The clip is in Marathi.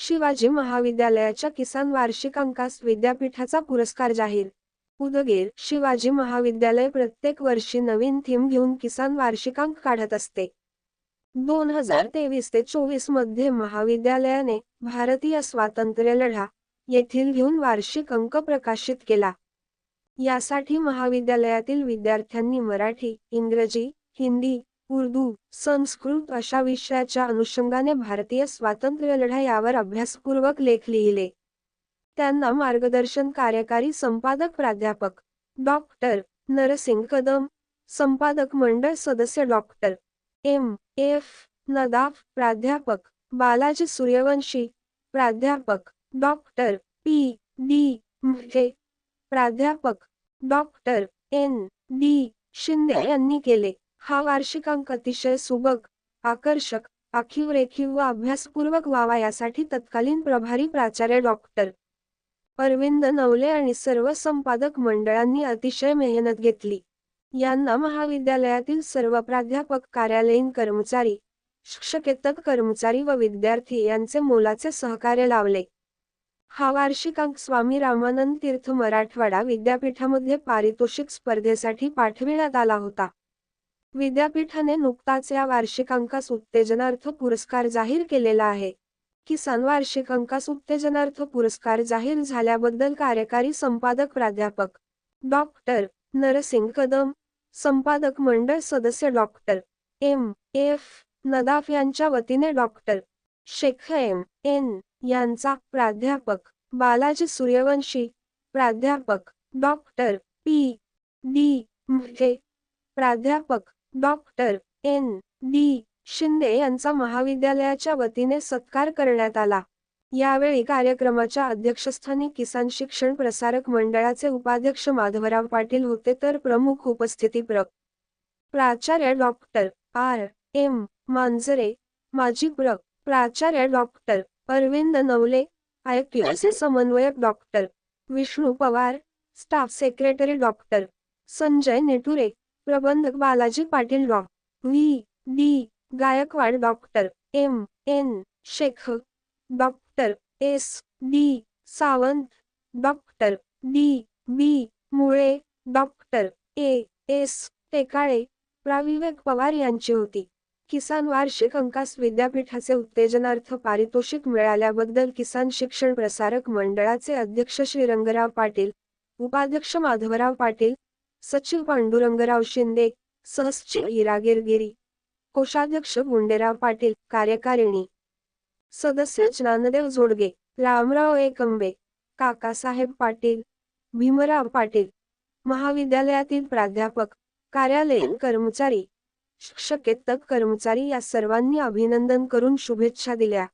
शिवाजी महाविद्यालयाच्या किसान वार्षिकांकास विद्यापीठाचा पुरस्कार जाहीर. उदगीर शिवाजी महाविद्यालय प्रत्येक वर्षी नवीन थीम घेऊन किसान वार्षिकांक काढत असते. दोन हजार तेवीस ते चोवीसमध्ये महाविद्यालयाने भारतीय स्वातंत्र्य लढा येथील घेऊन वार्षिक अंक प्रकाशित केला. यासाठी महाविद्यालयातील विद्यार्थ्यांनी मराठी इंग्रजी हिंदी उर्दू संस्कृत अशा विषयाच्या अनुषंगाने भारतीय स्वातंत्र्य लढा यावर अभ्यासपूर्वक लेख लिहिले. त्यांना मार्गदर्शन कार्यकारी संपादक प्राध्यापक डॉक्टर नरसिंग कदम संपादक मंडळ सदस्य डॉक्टर एम. एफ. नदाफ प्राध्यापक बालाजी सूर्यवंशी प्राध्यापक डॉक्टर पी. डी. म्हणजे प्राध्यापक डॉक्टर एन. डी. शिंदे यांनी केले. हा वार्षिकांक अतिशय सुबक आकर्षक आखीव रेखीव व अभ्यासपूर्वक व्हावा यासाठी तत्कालीन प्रभारी प्राचार्य डॉक्टर अरविंद नवले आणि सर्व संपादक मंडळांनी अतिशय मेहनत घेतली. यांना महाविद्यालयातील सर्व प्राध्यापक कार्यालयीन कर्मचारी शिक्षकेतक कर्मचारी व विद्यार्थी यांचे मोलाचे सहकार्य लावले. हा वार्षिकांक स्वामी रामानंद तीर्थ मराठवाडा विद्यापीठामध्ये पारितोषिक स्पर्धेसाठी पाठविण्यात आला होता. विद्यापीठाने नुकताच या वार्षिकांकास उत्तेजनार्थ पुरस्कार जाहीर केलेला आहे. किसान वार्षिकांकास उत्तेजनार्थ पुरस्कार जाहीर झाल्याबद्दल कार्यकारी संपादक प्राध्यापक डॉक्टर नरसिंग कदम संपादक मंडळ सदस्य डॉक्टर एम. एफ. नदाफ यांच्या वतीने डॉक्टर शेख एम. एन. यांचा प्राध्यापक बालाजी सूर्यवंशी प्राध्यापक डॉक्टर पी. डी. म्हे प्राध्यापक डॉक्टर एन. डी. शिंदे यांचा महाविद्यालयाच्या वतीने सत्कार करण्यात आला. यावेळी कार्यक्रमाच्या अध्यक्षस्थानी किसान शिक्षण प्रसारक मंडळाचे उपाध्यक्ष माधवराव पाटील होते तर प्रमुख उपस्थिती प्र प्राचार्य डॉक्टर आर. एम. मांजरे माजी प्र. प्राचार्य डॉक्टर अरविंद नवले आयक्यूचे समन्वयक doctor Vishnu Pawar staff secretary doctor Sanjay Neture प्रबंधक बालाजी पाटील डॉ. V. D. Gaikwad doctor M. N. Shaikh doctor S. D. Sawant doctor D. B. Mule doctor A. S. Tekale प्राविवेक Pawar यांची होती. किसान वार्षिक अंकास विद्यापीठाचे उत्तेजनार्थ पारितोषिक मिळाल्याबद्दल किसान शिक्षण प्रसारक मंडळाचे अध्यक्ष श्री रंगराव पाटील उपाध्यक्ष माधवराव पाटील सचिव पांडुरंगराव शिंदे सहसचिव इरागिरगिरी कोषाध्यक्ष गुंडेराव पाटील कार्यकारिणी सदस्य ज्ञानदेव जोडगे रामराव एकंबे काकासाहेब पाटील भीमराव पाटील महाविद्यालयातील प्राध्यापक कार्यालयीन कर्मचारी शिक्षकेतर कर्मचारी या सर्वांनी अभिनंदन करून शुभेच्छा दिल्या.